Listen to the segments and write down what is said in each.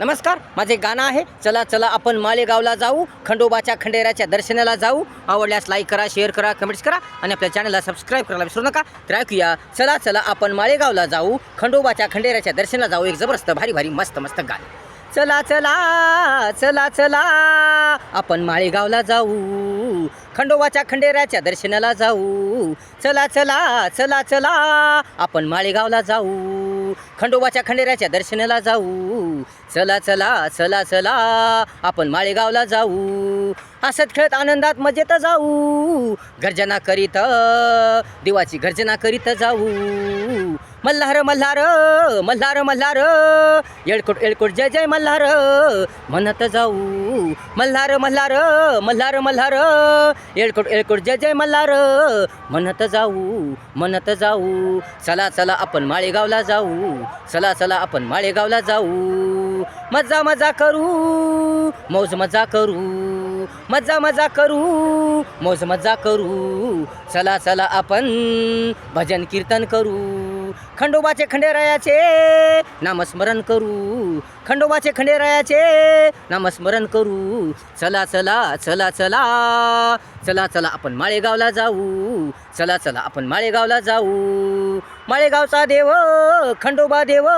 नमस्कार माझे गाणं आहे चला चला आपण मालेगावला जाऊ खंडोबाच्या खंडेराच्या दर्शनाला जाऊ. आवडल्यास लाईक करा शेअर करा कमेंट्स करा आणि आपल्या चॅनलला सबस्क्राईब करायला विसरू नका. तर ऐकूया चला चला आपण मालेगावला जाऊ खंडोबाच्या खंडेराच्या दर्शनाला जाऊ. एक जबरदस्त भारी भारी मस्त मस्त गाणं. चला चला चला चला आपण माळेगावला जाऊ खंडोबाच्या खंडेराच्या दर्शनाला जाऊ. चला चला चला चला आपण माळेगावला जाऊ. खंडोबाच्या खंडेऱ्याच्या दर्शनाला जाऊ. चला चला चला चला आपण माळेगावला जाऊ. हसत खेळत आनंदात मजेत जाऊ. गर्जना करीत देवाची गर्जना करीत जाऊ. मल्हार मल्हार मल्हार मल्हार. येळकोट येळकोट जय जय मल्हार. म्हणत जाऊ. मल्हार मल्हार मल्हार मल्हार. येळकोट येळकोट जय जय मल्हार. म्हणत जाऊ म्हणत जाऊ. चला चला आपण माळेगावला जाऊ. चला चला आपण माळेगावला जाऊ. मजा मजा करू. मौज मजा करू. मजा मजा करू. मौज मजा करू. चला चला आपण भजन कीर्तन करू. खंडोबाचे खंडेरायाचे नामस्मरण करू. खंडोबाचे खंडेरायाचे नामस्मरण करू. चला चला चला चला चला चला आपण माळेगावला जाऊ. चला चला आपण माळेगावला जाऊ. माळेगावचा देव खंडोबा देव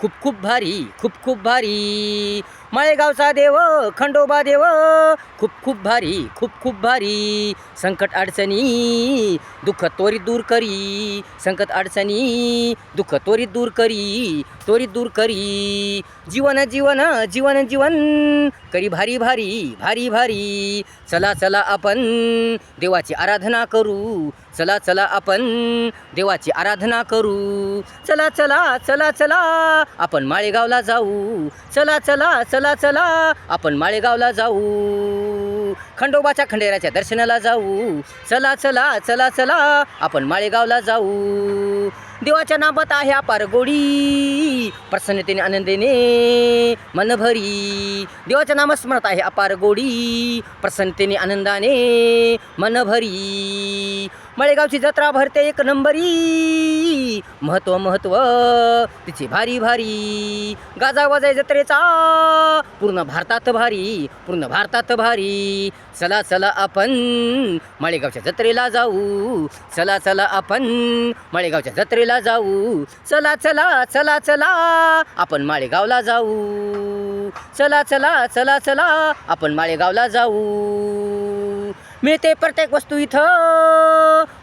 खूप खूप भारी खूप खूप भारी. माळेगावचा देव खंडोबा देव. खूप खूप भारी खूप खूप भारी. संकट अडचणी दुःख त्वरित दूर करी. संकट अडचणी दुःख त्वरित दूर करी त्वरित दूर करी. जीवन जीवन जीवन जीवन. करी भारी भारी भारी भारी. चला चला आपण देवाची आराधना करू. चला चला आपण देवाची आराधना करू. चला चला चला चला आपण माळेगावला जाऊ. चला चला चला चला आपण माळेगावला जाऊ. खंडोबाच्या खंडेराच्या दर्शनाला जाऊ. चला चला चला चला आपण माळेगावला जाऊ. देवाच्या नामात आहे अपार गोडी. प्रसन्नतेने आनंदेने मनभरी देवाच्या नामस्मरणात आहे अपार गोडी. प्रसन्नतेने आनंदाने मनभरी मळेगावची जत्रा भरते एक नंबरी. महत्त्व महत्त्व तिची भारी भारी. गाजा वाजाय जत्रेचा पूर्ण भारतात भारी पूर्ण भारतात भारी. चला चला आपण माळेगावच्या जत्रेला जाऊ. चला चला आपण माळेगावच्या जत्रेला जाऊ. चला चला चला चला आपण माळेगावला जाऊ. चला चला चला चला आपण माळेगावला जाऊ. मिळते प्रत्येक वस्तू इथं.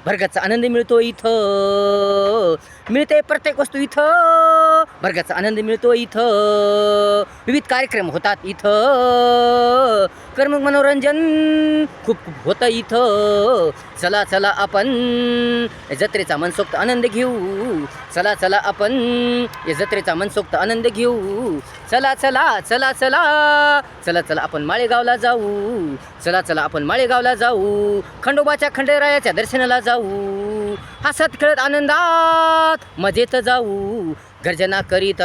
भरगाचा आनंद मिळतो इथं. मिळते प्रत्येक वस्तू इथं. भरगाचा आनंद मिळतो इथं. विविध कार्यक्रम होतात इथं. कर्मक मनोरंजन. खूप खूप होतं इथं. चला चला आपण जत्रेचा मनसोक्त आनंद घेऊ. चला चला आपण या जत्रेचा मनसोक्त आनंद घेऊ. चला चला चला चला. चला चला आपण माळेगावला जाऊ. चला चला आपण माळेगावला जाऊ. खंडोबाच्या खंडेरायाच्या दर्शनाला जाऊ. हसत खेळत आनंदात मजेत जाऊ. गर्जना करीत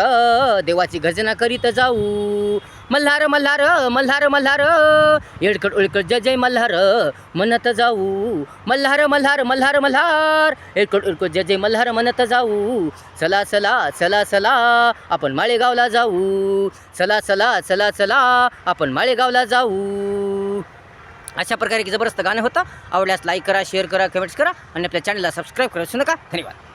देवाची गर्जना करीत जाऊ. मल्हार मल्हार मल्हार मल्हार. येडकड उळकड जय जय मल्हार. म्हणत जाऊ. मल्हार मल्हार मल्हार मल्हार. येडकट उळकड जय जय मल्हार म्हणत जाऊ. चला चला चला चला आपण माळेगावला जाऊ. चला चला चला चला आपण माळेगावला जाऊ. अशा प्रकारे एक जबरदस्त गाणं होतं. आवडल्यास लाईक करा शेअर करा कमेंट्स करा आणि आपल्या चॅनलला सबस्क्राईब करा नका. धन्यवाद.